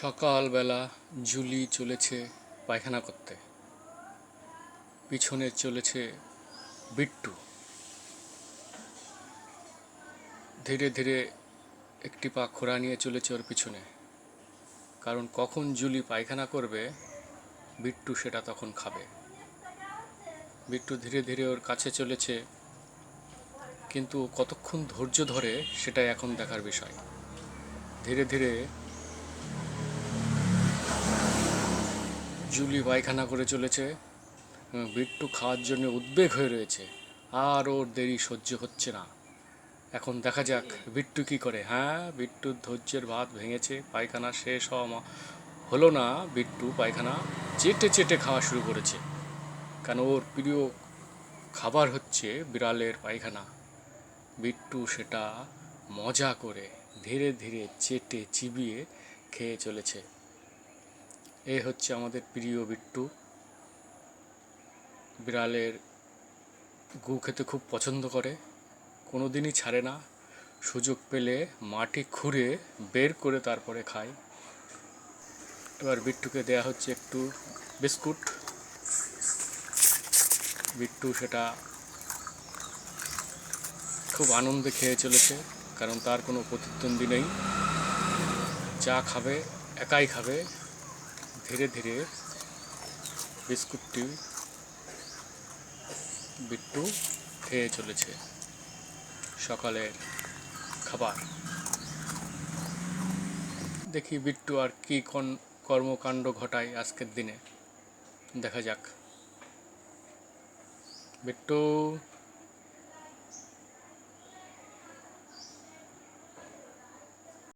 সকালবেলা জুলি চলেছে পায়খানা করতে। পিছনে চলেছে বিট্টু। ধীরে ধীরে একটি পা খোড়া নিয়ে চলেছে ওর পিছনে। কারণ কখন জুলি পায়খানা করবে, বিট্টু সেটা তখন খাবে। বিট্টু ধীরে ধীরে ওর কাছে চলেছে, কিন্তু কতক্ষণ ধৈর্য ধরে সেটাই এখন দেখার বিষয়। ধীরে ধীরে জুলি পায়খানা করে চলেছে। বিট্টু খাওয়ার জন্য উদ্বেগ হয়ে রয়েছে। আর ওর দেরি সহ্য হচ্ছে না। এখন দেখা যাক, বিট্টু কি করে? হ্যাঁ বিট্টুর ধৈর্যের ভাত ভেঙেছে, পায়খানা শেষ হওয়া হলো না বিট্টু পায়খানা চেটে চেটে খাওয়া শুরু করেছে। কেন ওর প্রিয় খাবার হচ্ছে বিড়ালের পায়খানা। বিট্টু সেটা মজা করে ধীরে ধীরে চেটে চিবিয়ে খেয়ে চলেছে। এ হচ্ছে আমাদের প্রিয় বিট্টু। বিড়ালের গু খেতে খুব পছন্দ করে কোনো দিনই ছাড়ে না। সুযোগ পেলে মাটি খুঁড়ে বের করে তারপরে খায়। এবার বিট্টুকে দেয়া হচ্ছে একটু বিস্কুট। বিট্টু সেটা খুব আনন্দে খেয়ে চলেছে, কারণ তার কোনো প্রতিদ্বন্দ্বী নেই। যা খাবে, একাই খাবে। ধীরে ধীরে বিস্কুটটি বিট্টু খেয়ে চলেছে সকালের খাবার। দেখি বিট্টু আর কি কোন কর্মকাণ্ড ঘটায় আজকের দিনে। দেখা যাক। বিট্টু